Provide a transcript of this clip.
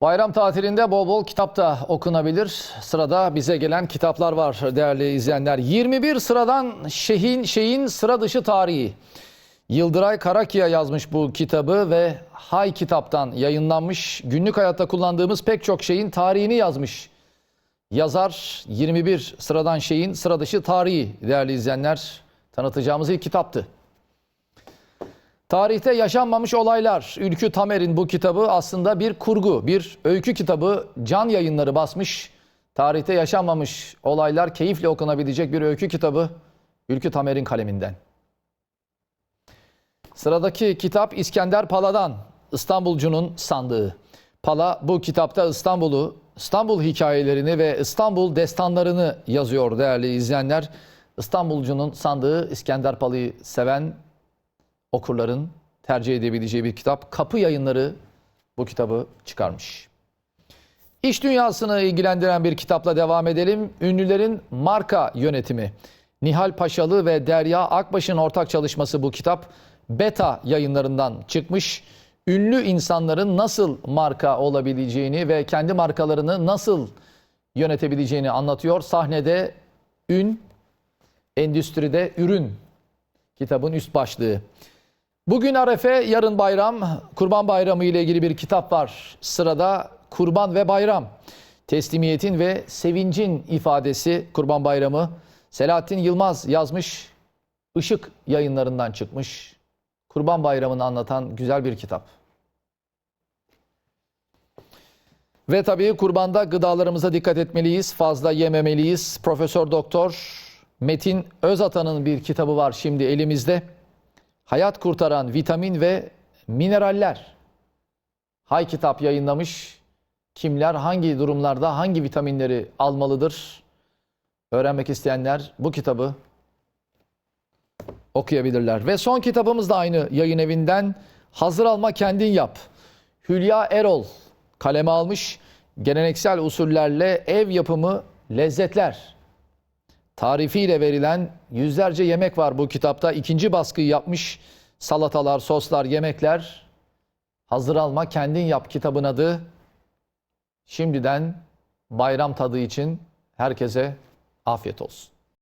Bayram tatilinde bol bol kitap da okunabilir. Sırada bize gelen kitaplar var değerli izleyenler. 21 sıradan şeyin, şeyin sıra dışı tarihi. Yıldıray Karakiya yazmış bu kitabı ve Hay kitaptan yayınlanmış. Günlük hayatta kullandığımız pek çok şeyin tarihini yazmış. Yazar 21 sıradan şeyin sıra dışı tarihi değerli izleyenler. Tanıtacağımız ilk kitaptı. Tarihte yaşanmamış olaylar. Ülkü Tamer'in bu kitabı aslında bir kurgu, bir öykü kitabı. Can yayınları basmış. Tarihte yaşanmamış olaylar keyifle okunabilecek bir öykü kitabı. Ülkü Tamer'in kaleminden. Sıradaki kitap İskender Pala'dan. İstanbulcunun sandığı. Pala bu kitapta İstanbul'u, İstanbul hikayelerini ve İstanbul destanlarını yazıyor değerli izleyenler. İstanbulcunun sandığı İskender Pala'yı seven okurların tercih edebileceği bir kitap. Kapı yayınları bu kitabı çıkarmış. İş dünyasını ilgilendiren bir kitapla devam edelim. Ünlülerin marka yönetimi. Nihal Paşalı ve Derya Akbaş'ın ortak çalışması bu kitap. Beta yayınlarından çıkmış. Ünlü insanların nasıl marka olabileceğini ve kendi markalarını nasıl yönetebileceğini anlatıyor. Sahnede ün, endüstride ürün kitabın üst başlığı. Bugün Arefe, yarın bayram. Kurban Bayramı ile ilgili bir kitap var. Sırada Kurban ve Bayram. Teslimiyetin ve sevincin ifadesi Kurban Bayramı. Selahattin Yılmaz yazmış. Işık yayınlarından çıkmış. Kurban Bayramı'nı anlatan güzel bir kitap. Ve tabii kurbanda gıdalarımıza dikkat etmeliyiz. Fazla yememeliyiz. Profesör Doktor Metin Özatan'ın bir kitabı var şimdi elimizde. Hayat kurtaran vitamin ve mineraller. Hay kitap yayınlamış. Kimler hangi durumlarda hangi vitaminleri almalıdır? Öğrenmek isteyenler bu kitabı okuyabilirler. Ve son kitabımız da aynı yayın evinden. Hazır alma kendin yap. Hülya Erol kaleme almış. Geleneksel usullerle ev yapımı lezzetler tarifiyle verilen yüzlerce yemek var bu kitapta. İkinci baskıyı yapmış. Salatalar, soslar, yemekler. Hazır alma kendin yap kitabın adı. Şimdiden bayram tadı için herkese afiyet olsun.